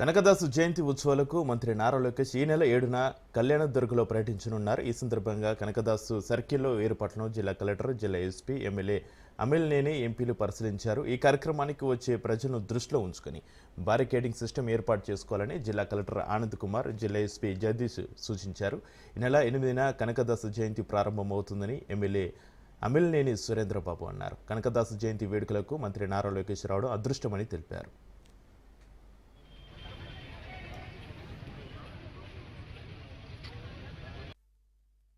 కనకదాసు జయంతి ఉత్సవాలకు మంత్రి నారా లోకేష్ ఈ నెల ఏడున కళ్యాణదుర్గలో పర్యటించనున్నారు. ఈ సందర్భంగా కనకదాసు సర్కిల్లో ఏర్పాట్లను జిల్లా కలెక్టర్ జిల్లా ఎస్పీ ఎమ్మెల్యే అమిల్నేని ఎంపీలు పరిశీలించారు. ఈ కార్యక్రమానికి వచ్చే ప్రజలను దృష్టిలో ఉంచుకొని బారికేడింగ్ సిస్టమ్ ఏర్పాటు చేసుకోవాలని జిల్లా కలెక్టర్ ఆనంద్ కుమార్ జిల్లా ఎస్పీ జగదీష్ సూచించారు. ఈ నెల ఎనిమిదిన కనకదాసు జయంతి ప్రారంభమవుతుందని ఎమ్మెల్యే అమిల్నేని సురేంద్రబాబు అన్నారు. కనకదాసు జయంతి వేడుకలకు మంత్రి నారా లోకేష్ రావడం అదృష్టమని తెలిపారు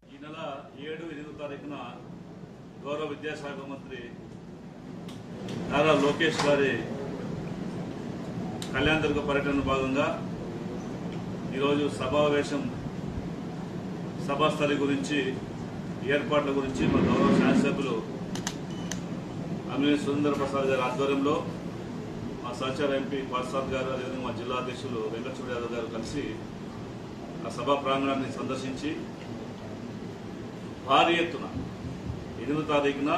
ఈ నెల ఏడు ఎనిమిదో తారీఖున గౌరవ విద్యాశాఖ మంత్రి నారా లోకేష్ గారి కళ్యాణదుర్గ పర్యటన భాగంగా ఈరోజు సమావేశం సభాస్థలి గురించి ఏర్పాట్ల గురించి మా గౌరవ శాసనసభ్యులు అమినే సురేంద్ర ప్రసాద్ గారి ఆధ్వర్యంలో మా సహచార ఎంపీ ప్రసాద్ గారు అదేవిధంగా మా జిల్లా అధ్యక్షులు వెంకటచూడ యాదవ్ గారు కలిసి ఆ సభా ప్రాంగణాన్ని సందర్శించి భారీ ఎత్తున ఎనిమిదో తారీఖున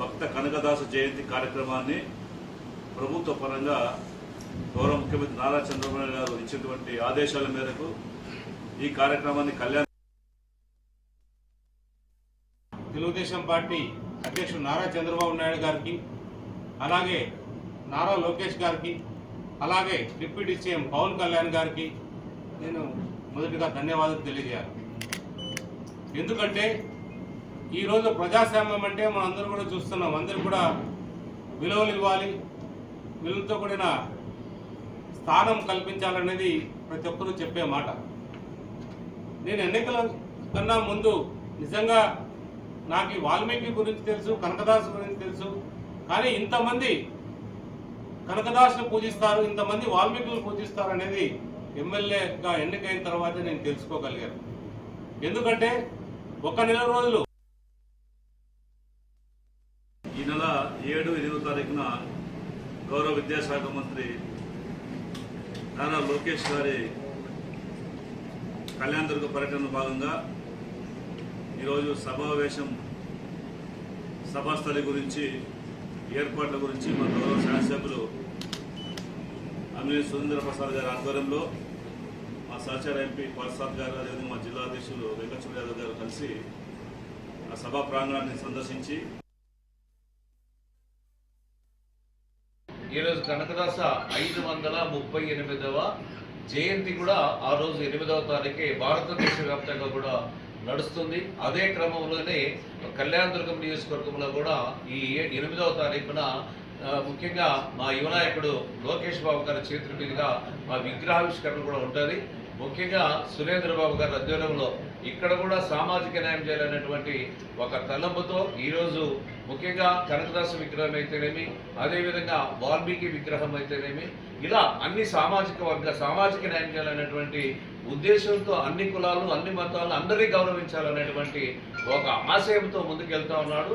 భక్త కనకదాస జయంతి కార్యక్రమాన్ని ప్రభుత్వ పరంగా గౌరవ ముఖ్యమంత్రి నారా చంద్రబాబు నాయుడు గారు ఇచ్చినటువంటి ఆదేశాల మేరకు ఈ కార్యక్రమాన్ని కళ్యాణ్ తెలుగుదేశం పార్టీ అధ్యక్షుడు నారా చంద్రబాబు నాయుడు గారికి అలాగే నారా లోకేష్ గారికి అలాగే డిప్యూటీ సీఎం పవన్ కళ్యాణ్ గారికి నేను మొదటిగా ధన్యవాదాలు తెలియజేయాలి. ఎందుకంటే ఈరోజు ప్రజాస్వామ్యం అంటే మనం అందరూ కూడా చూస్తున్నాం. అందరూ కూడా విలువలు ఇవ్వాలి. విలువలతో కూడిన స్థానం కల్పించాలనేది ప్రతి ఒక్కరూ చెప్పే మాట. నేను ఎన్నికల కన్నా ముందు నిజంగా నాకు ఈ వాల్మీకి గురించి తెలుసు కనకదాసు గురించి తెలుసు. కానీ ఇంతమంది కనకదాసును పూజిస్తారు ఇంతమంది వాల్మీకులను పూజిస్తారు అనేది ఎమ్మెల్యేగా ఎన్నికైన తర్వాత నేను తెలుసుకోగలిగాను. ఎందుకంటే ఒక నెల రోజులు. ఈ నెల ఏడు ఎనిమిదో తారీఖున గౌరవ విద్యాశాఖ మంత్రి నారా లోకేష్ గారి కళ్యాణదుర్గ పర్యటన భాగంగా ఈరోజు సమావేశం సభాస్థలి గురించి ఏర్పాట్ల గురించి మా గౌరవ శాసనసభ్యులు అమినే సురేంద్ర ప్రసాద్ గారి ఆధ్వర్యంలో మా సహచార ఎంపీ ప్రసాద్ గారు అదేవిధంగా మా జిల్లా అధ్యక్షులు వెంకటచూడ యాదవ్ గారు కలిసి ఆ సభా ప్రాంగణాన్ని సందర్శించి ఈరోజు కనకదాస ఐదు వందల ముప్పై ఎనిమిదవ జయంతి కూడా ఆ రోజు ఎనిమిదవ తారీఖే భారతదేశ వ్యాప్తంగా కూడా నడుస్తుంది. అదే క్రమంలోనే కళ్యాణదుర్గం నియోజకవర్గంలో కూడా ఈ ఏ- ఎనిమిదవ తారీఖున ముఖ్యంగా మా యువనాయకుడు లోకేష్ బాబు గారి చేతుల మీదుగా మా విగ్రహావిష్కరణ కూడా ఉంటుంది. ముఖ్యంగా సురేంద్ర బాబు గారి ఆధ్వర్యంలో ఇక్కడ కూడా సామాజిక న్యాయం చేయాలనేటువంటి ఒక తలంపుతో ఈరోజు ముఖ్యంగా కనకదాస విగ్రహం అయితేనేమి అదేవిధంగా వాల్మీకి విగ్రహం అయితేనేమి ఇలా అన్ని సామాజిక వర్గ సామాజిక న్యాయం చేయాలనేటువంటి ఉద్దేశంతో అన్ని కులాలు అన్ని మతాలను అందరినీ గౌరవించాలనేటువంటి ఒక ఆశయంతో ముందుకెళ్తా ఉన్నాడు.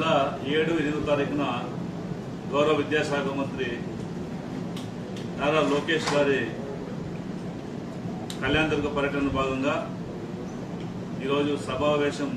నెల ఏడు ఎనిమిదో తారీఖున గౌరవ విద్యాశాఖ మంత్రి నారా లోకేష్ గారి కళ్యాణదుర్గ పర్యటన భాగంగా ఈరోజు సమావేశం